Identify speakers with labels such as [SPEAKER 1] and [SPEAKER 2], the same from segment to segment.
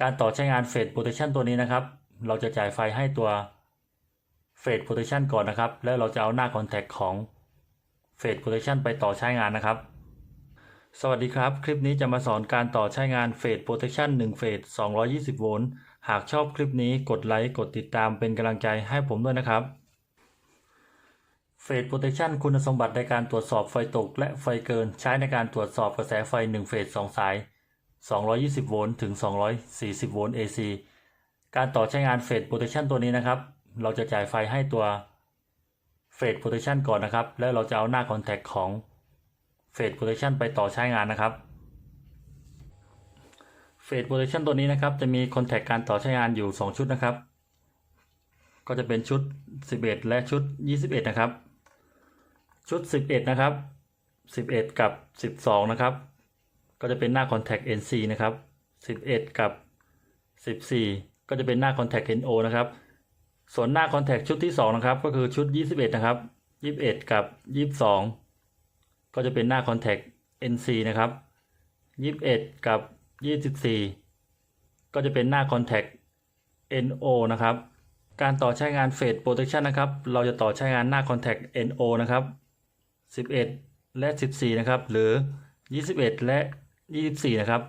[SPEAKER 1] การต่อใช้งานเฟสโปรเทชันตัวนี้นะครับ เราจะจ่ายไฟให้ตัวเฟสโปรเทชันก่อนนะครับ แล้วเราจะเอาหน้าคอนแทคของเฟสโปรเทชันไปต่อใช้งานนะครับ สวัสดีครับ คลิปนี้จะมาสอนการต่อใช้งานเฟสโปรเทชัน1เฟส220 โวลต์ หากชอบคลิปนี้กดไลค์ กดติดตามเป็นกำลังใจให้ผมด้วยนะครับเฟสโปรเทชันคุณสมบัติในการตรวจสอบไฟตกและไฟเกิน ใช้ในการตรวจสอบกระแสไฟ1เฟส2สาย 220 โวลต์ถึง 240 โวลต์ AC การต่อใช้งานเฟสโปรเทชันตัวนี้นะครับ เราจะจ่ายไฟให้ตัวเฟสโปรเทชันก่อนนะครับ แล้วเราจะเอาหน้าคอนแทคของเฟสโปรเทชันไปต่อใช้งานนะครับเฟสโปรเทชันตัวนี้นะครับ จะมีคอนแทคการต่อใช้งานอยู่ 2 ชุดนะครับ ก็จะเป็นชุด 11 และชุด 21 นะครับ ชุด 11 นะครับ 11 กับ 12 นะครับ ก็จะเป็นหน้า contact NC นะครับ 11 กับ 14 ก็จะเป็นหน้า contact NO นะครับ ส่วนหน้า contact ชุดที่ 2 นะครับ ก็คือชุด 21 นะครับ 21 กับ 22 ก็จะเป็นหน้า contact NC นะครับ 21 กับ 24 ก็จะเป็นหน้า contact NO นะครับ การต่อใช้งาน Phase Protection นะครับ เราจะต่อใช้งานหน้า contact NO นะครับ 11 และ 14 นะครับ หรือ 21 และ 24 นะครับ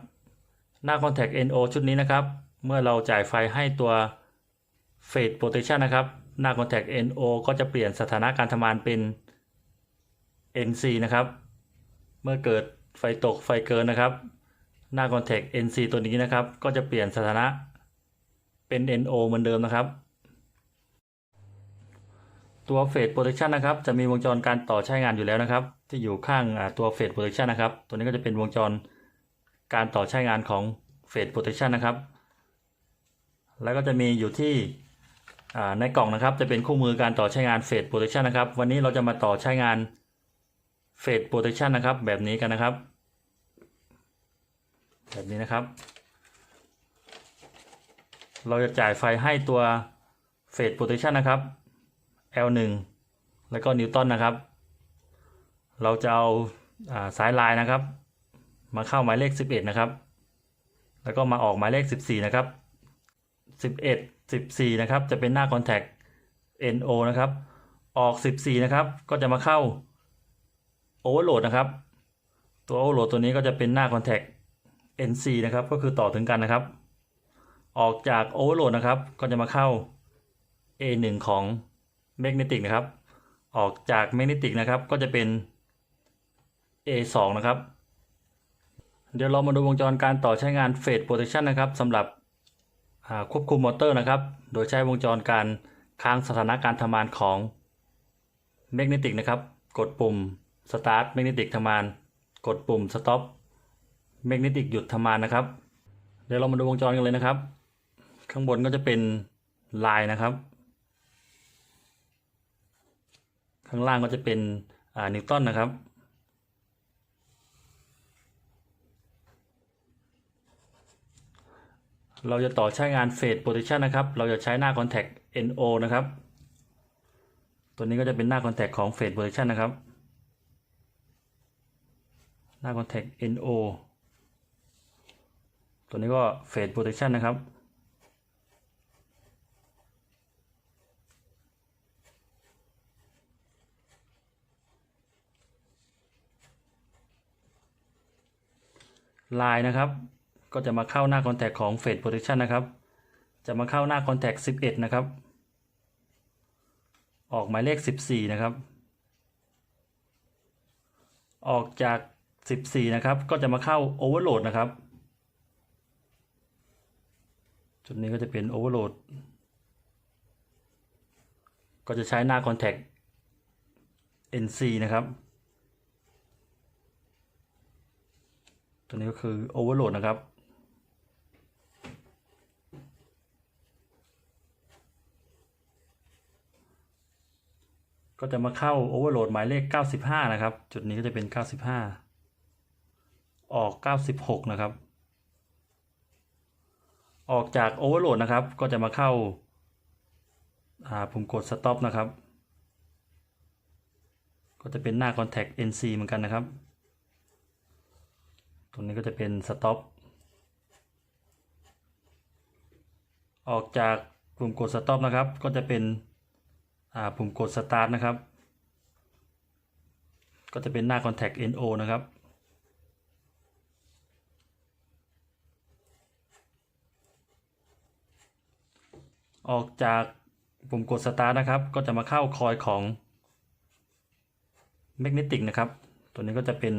[SPEAKER 1] หน้า contact NO ชุดนี้นะครับ เมื่อเราจ่ายไฟให้ตัว Phase Protection นะครับ หน้า contact NO ก็จะเปลี่ยนสถานะการทำงานเป็น NC นะครับ เมื่อเกิดไฟตกไฟเกินนะครับ หน้า contact NC ตัวนี้นะครับ ก็จะเปลี่ยนสถานะเป็น NO เหมือนเดิมนะครับ ตัวเฟสโปรเทชันนะครับ จะมีวงจรการต่อใช้งานอยู่แล้วนะครับ ที่อยู่ข้างตัวเฟสโปรเทชันนะครับ ตัวนี้ก็จะเป็นวงจร การต่อใช้งานของเฟสโปรเทชันนะครับ แล้วก็จะมีอยู่ที่ในกล่องนะครับจะเป็นคู่มือการต่อใช้งานเฟสโปรเทชันนะครับ วันนี้เราจะมาต่อใช้งานเฟสโปรเทชันนะครับ แบบนี้กันนะครับ แบบนี้นะครับ เราจะจ่ายไฟให้ตัวเฟสโปรเทชันนะครับ L1 แล้วก็นิวตันนะครับ เราจะเอาสายลายนะครับ มาเข้าหมายเลข 11 นะครับ แล้วก็มาออกหมายเลข 14 นะครับ 11 14 นะครับ จะเป็นหน้า Contact NO นะครับ ออก 14 นะครับ ก็จะมาเข้า Overload นะครับ ตัว Overload ตัวนี้ก็จะเป็นหน้า Contact NC นะครับ ก็คือต่อถึงกันนะครับ ออกจาก Overload นะครับ ก็จะมาเข้า A1 ของแมกเนติกนะครับ ออกจากแมกเนติกนะครับ ก็จะเป็น A2 นะครับ เดี๋ยวเรามาดูวงจรการต่อใช้งานเฟสโปรเทชันนะครับสำหรับควบคุมมอเตอร์นะครับ โดยใช้วงจรการค้างสถานะการทำงานของแมกเนติกนะครับ กดปุ่ม Start แมกเนติกทำงาน กดปุ่ม Stop แมกเนติกหยุดทำงานนะครับ เดี๋ยวเรามาดูวงจรกันเลยนะครับ ข้างบนก็จะเป็นลายนะครับ ข้างล่างก็จะเป็นนิวตันนะครับ เราจะต่อใช้งานเฟสโพ t ิชันนะครับ เราจะใช้หน้า Contact NO นะครับ ตัวนี้ก็จะเป็นหน้า Contact ของเฟสโพ t ิชันนะครับ หน้า Contact NO ตัวนี้ก็เฟสโพ t ิชันนะครับลายนะครับ ก็จะมาเข้าหน้า Contact ของ Fade Protection นะครับ จะมาเข้าหน้า Contact 11 นะครับ ออกหมายเลข 14 นะครับ ออกจาก 14 นะครับ ก็จะมาเข้า Overload นะครับ จุดนี้ก็จะเป็น Overload ก็จะใช้หน้า Contact NC นะครับตัวนี้ก็คือ Overload นะครับ ก็จะมาเข้า Overload หลดหมายเลข 95 นะครับ จุดนี้ก็จะเป็น 95 ออก 96 นะครับ ออกจาก Overload นะครับ ก็จะมาเข้าอ่าปุ่มกด Stop นะครับ ก็จะเป็นหน้า Contact NC เหมือนกันนะครับ ตรงนี้ก็จะเป็น stop ออกจากปุ่มกด stop นะครับ ก็จะเป็น อ่าปุ่มกด start นะครับ ก็จะเป็นหน้า contact NO นะครับออกจากปุ่มกด start นะครับ ก็จะมาเข้าคอยของ magnetic นะครับ ตัวนี้ก็จะเป็น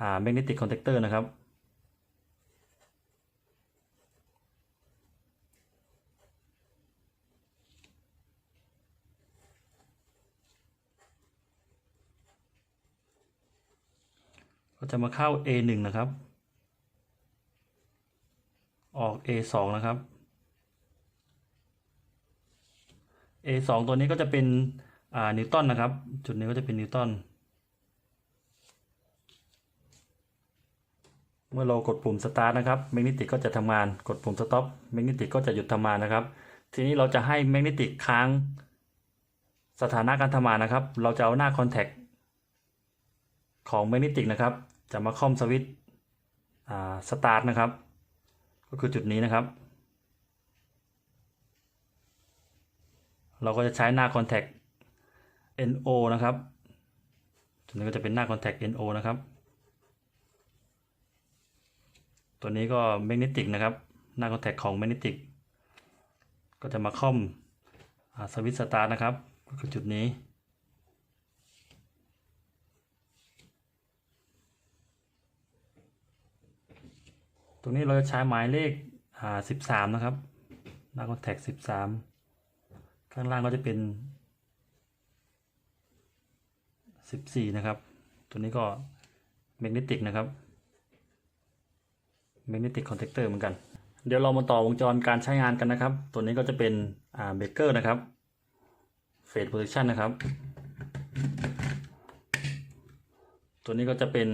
[SPEAKER 1] อ่า magnetic contactor นะครับ ก็จะมาเข้า A1 นะครับ ออก A2 นะครับ A2 ตัวนี้ก็จะเป็นอ่านิวตันนะครับ จุดนี้ก็จะเป็นนิวตันเมื่อเรากดปุ่ม start นะครับแมกเนติกก็จะทำงาน กดปุ่ม stop แมกเนติกก็จะหยุดทำงานนะครับ ทีนี้เราจะให้แมกเนติกค้างสถานะการทำงานนะครับ เราจะเอาหน้า contact ของแมกเนติกนะครับ จะมาคอมสวิตช์สตาร์ทนะครับ ก็คือจุดนี้นะครับ เราก็จะใช้หน้า contact NO นะครับ จุดนี้ก็จะเป็นหน้า contact NO นะครับ ตัวนี้ก็แมกเนติกนะครับ หน้า contact ของแมกเนติกก็จะมาคอมสวิตช์สตาร์ทนะครับ ก็คือจุดนี้ ตรงนี้เราจะใช้หมายเลขอ่าสิบสามนะครับหน้าคอนแทคสิบสามข้างล่างก็จะเป็นสิบสี่นะครับ ตัวนี้ก็แมกเนติกนะครับแมกเนติกคอนแทคเตอร์เหมือนกัน เดี๋ยวเรามาต่อวงจรการใช้งานกันนะครับ ตัวนี้ก็จะเป็นอ่าเบเกอร์นะครับเฟสโพซิชันนะครับ ตัวนี้ก็จะเป็น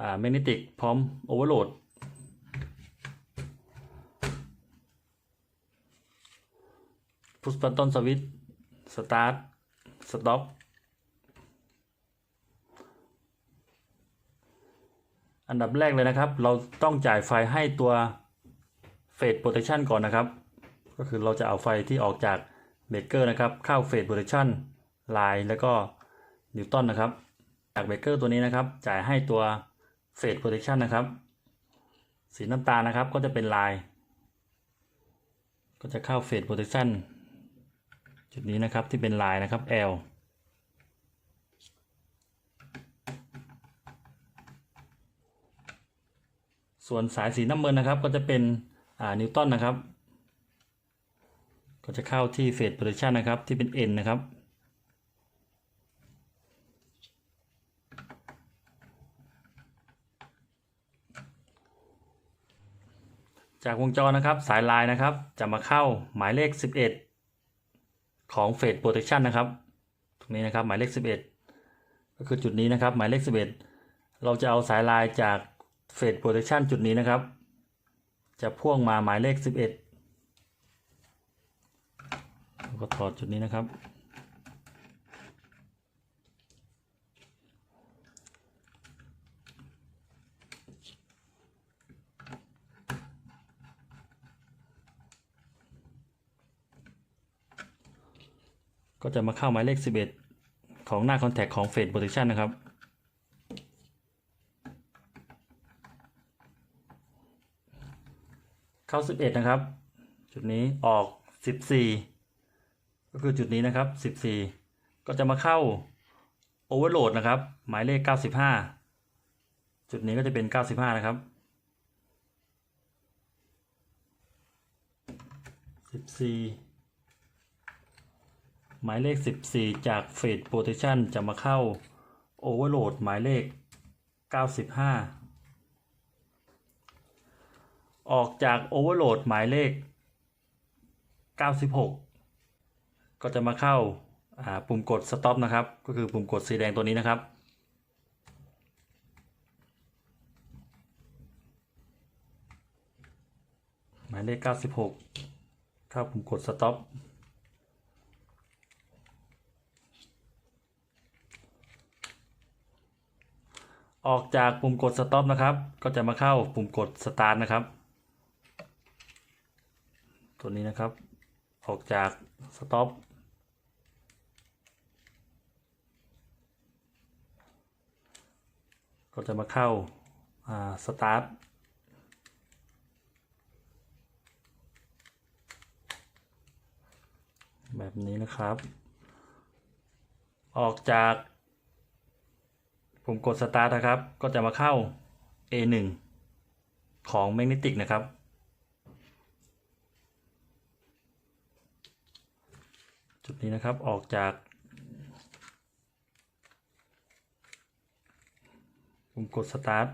[SPEAKER 1] อ่าแมกเนติกพร้อมโอเวอร์โหลด พุชบัตตอนสวิตสตาร์ทสต็อปอันดับแรกเลยนะครับ เราต้องจ่ายไฟให้ตัวเฟสโปรเทชันก่อนนะครับ ก็คือเราจะเอาไฟที่ออกจากเบรกเกอร์นะครับ เข้าเฟสโปรเทชันไลน์แล้วก็นิวตันนะครับ จากเบรกเกอร์ตัวนี้นะครับ จ่ายให้ตัวเฟสโปรเทชันนะครับ สีน้ำตาลนะครับก็จะเป็นไลน์ก็จะเข้าเฟสโปรเทชัน จุดนี้นะครับที่เป็นลายนะครับ L ส่วนสายสีน้ำเงินนะครับ ก็จะเป็นนิวตันนะครับ ก็จะเข้าที่เฟสโพซิชันนะครับที่เป็น N นะครับจากวงจรนะครับสายลายนะครับ จะมาเข้าหมายเลข 11 ของเฟสโปรเทคชันนะครับ ตรงนี้นะครับหมายเลข 11 ก็คือจุดนี้นะครับ หมายเลข 11 เราจะเอาสายลายจากเฟสโปรเทคชันจุดนี้นะครับ จะพ่วงมาหมายเลข 11ก็ถอดจุดนี้นะครับ ก็จะมาเข้าหมายเลข 11 ของหน้า Contact ของ Face Protection นะครับ เข้า 11 นะครับ จุดนี้ออก 14 ก็คือจุดนี้นะครับ 14 ก็จะมาเข้า Overload นะครับ หมายเลข 95 จุดนี้ก็จะเป็น 95 นะครับ14 หมายเลข 14 จากเฟสโปรเทชันจะมาเข้าโอเวอร์โหลดหมายเลข 95 ออกจากโอเวอร์โหลดหมายเลข 96 ก็จะมาเข้าาปุ่มกด stop นะครับ ก็คือปุ่มกดสีแดงตัวนี้นะครับหมายเลข 96 เข้าปุ่มกด stop ออกจากปุ่มกด stop นะครับ ก็จะมาเข้าปุ่มกด start นะครับตตัวนี้นะครับ ออกจากสต็อปก็จะมาเข้าสตาร์ทแบบนี้นะครับ ออกจาก ผมกดสตาร์ทนะครับ ก็จะมาเข้า A1 ของ Magnetic นะครับ จุดนี้นะครับออกจาก ผมกดสตาร์ท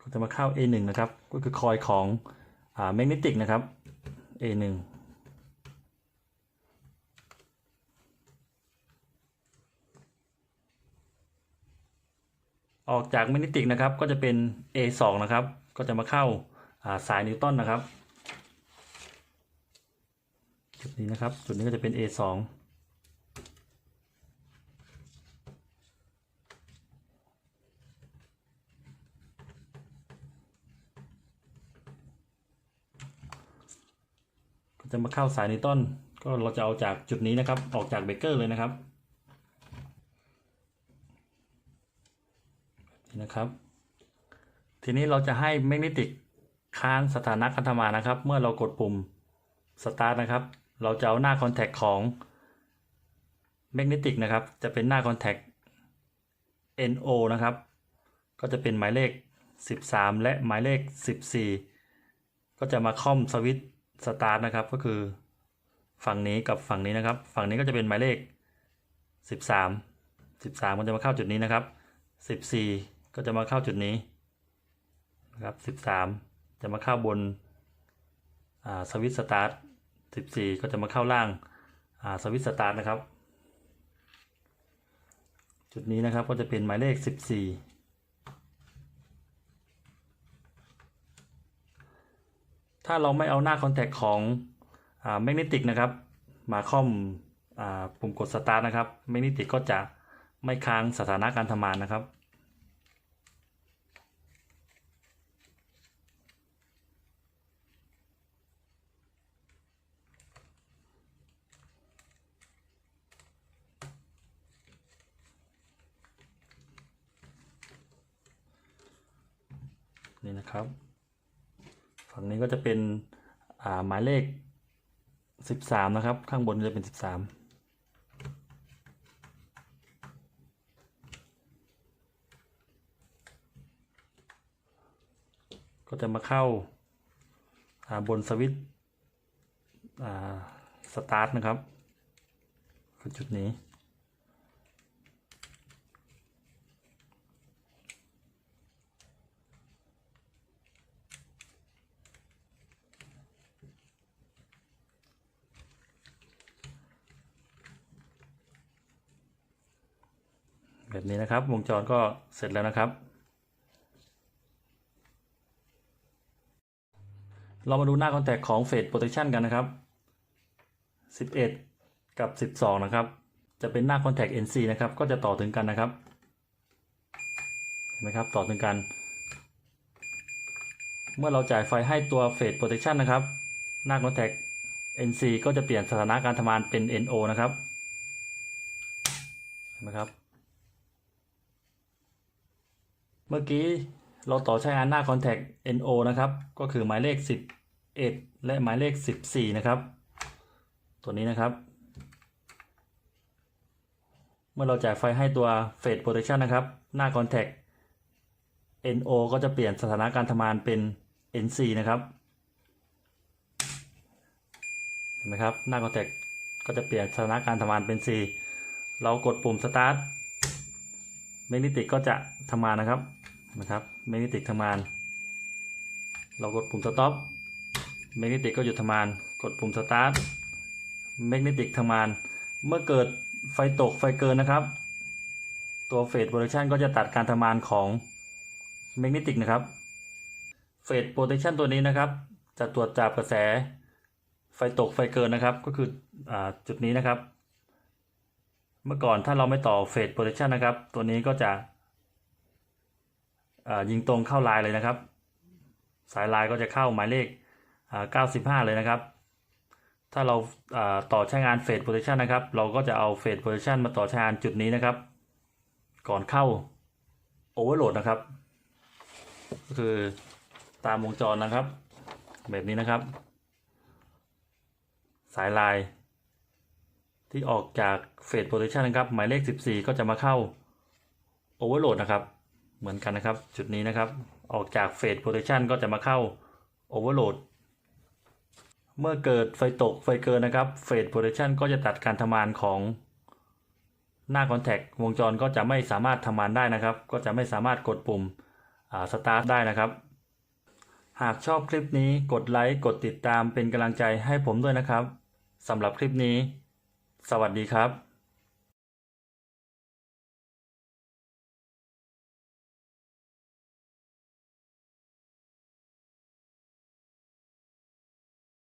[SPEAKER 1] ก็จะมาเข้า A1 นะครับ ก็คือคอยของอ่า Magnetic นะครับ A1 ออกจากแมกนิติกนะครับก็จะเป็น A2 นะครับ ก็จะมาเข้าสายนิวตันนะครับ จุดนี้นะครับ จุดนี้ก็จะเป็น A2 จะมาเข้าสายนิวตันก็เราจะเอาจากจุดนี้นะครับ ออกจากเบเกอร์เลยนะครับนะครับ ทีนี้เราจะให้แมกเนติกค้างสถานะการทำงานะครับ เมื่อเรากดปุ่ม Start นะครับ เราจะเอาหน้าคอนแทคของแมกเนติกนะครับ จะเป็นหน้าคอนแทค NO นะครับ ก็จะเป็นหมายเลข 13 และหมายเลข 14 ก็จะมาค่อมสวิตช์ สตาร์ทนะครับก็คือฝั่งนี้กับฝั่งนี้นะครับ ฝั่งนี้ก็จะเป็นหมายเลข 13 13 ก็จะมาเข้าจุดนี้นะครับ 14 ก็จะมาเข้าจุดนี้นะครับ 13 จะมาเข้าบนสวิตสตาร์ท14 ก็จะมาเข้าล่างสวิตสตาร์ทนะครับ จุดนี้นะครับก็จะเป็นหมายเลข 14 ถ้าเราไม่เอาหน้าคอนแทคของแมกเนติกนะครับ มาค่อมปุ่มกดสตาร์ทนะครับแมกเนติกก็จะไม่ค้างสถานะการทำงานนะครับ นี่นะครับ ฝั่งนี้ก็จะเป็นหมายเลข 13 นะครับ ข้างบนจะเป็น 13ก็จะมาเข้าบนสวิตสตาร์ทนะครับคือจุดนี้ นี้นะครับ วงจรก็เสร็จแล้วนะครับ เรามาดูหน้าคอนแทคของ Fade Protection กันนะครับ 11 กับ 12 นะครับ จะเป็นหน้าคอนแทค NC นะครับ ก็จะต่อถึงกันนะครับ เห็นไหมครับ ต่อถึงกัน เมื่อเราจ่ายไฟให้ตัว Fade Protection นะครับ หน้าคอนแทค NC ก็จะเปลี่ยนสถานะการทำงานเป็น NO นะครับเห็นไหมครับ เมื่อกี้เราต่อใช้งานหน้า Contact NO นะครับ ก็คือหมายเลข 11 และหมายเลข 14 นะครับ ตัวนี้นะครับ เมื่อเราจ่ายไฟให้ตัว Fade Protection นะครับ หน้า Contact NO ก็จะเปลี่ยนสถานะการทำงานเป็น NC นะครับเห็นไหมครับ หน้า Contact ก็จะเปลี่ยนสถานะการทำงานเป็น C เรากดปุ่ม Start แมกเนติกก็จะทำงานนะครับ นะครับแมกเนติกทำงาน เรากดปุ่มสต็อปแมกเนติกก็หยุดทำงาน กดปุ่มสตาร์ทแมกเนติกทำงาน เมื่อเกิดไฟตกไฟเกินนะครับ ตัวเฟสโปรเทชันก็จะตัดการทำงานของแมกเนติกนะครับเฟสโปรเทชันตัวนี้นะครับ จะตรวจจับกระแสไฟตกไฟเกินนะครับ ก็คืออจุดนี้นะครับ เมื่อก่อนถ้าเราไม่ต่อเฟสโปรเทชันนะครับ ตัวนี้ก็จะ ยิงตรงเข้าลายเลยนะครับ สายลายก็จะเข้าหมายเลข 95 เลยนะครับ ถ้าเราต่อใช้งานเฟสโพซิชันนะครับ เราก็จะเอาเฟสโพซิชันมาต่อใช้งานจุดนี้นะครับ ก่อนเข้าโอเวอร์โหลดนะครับ ก็คือตามวงจรนะครับ แบบนี้นะครับ สายลาย ที่ออกจากเฟสโพซิชันนะครับ หมายเลข 14 ก็จะมาเข้าโอเวอร์โหลดนะครับ เหมือนกันนะครับ จุดนี้นะครับ ออกจากเฟสโพซิชันก็จะมาเข้าโอเวอร์โหลดเมื่อเกิดไฟตกไฟเกินนะครับเฟสโพซิชันก็จะตัดการทำงานของหน้าคอนแทควงจรก็จะไม่สามารถทำงานได้นะครับ ก็จะไม่สามารถกดปุ่มสตาร์ทได้นะครับ หากชอบคลิปนี้กดไลค์กดติดตามเป็นกำลังใจให้ผมด้วยนะครับสำหรับคลิปนี้ สวัสดีครับ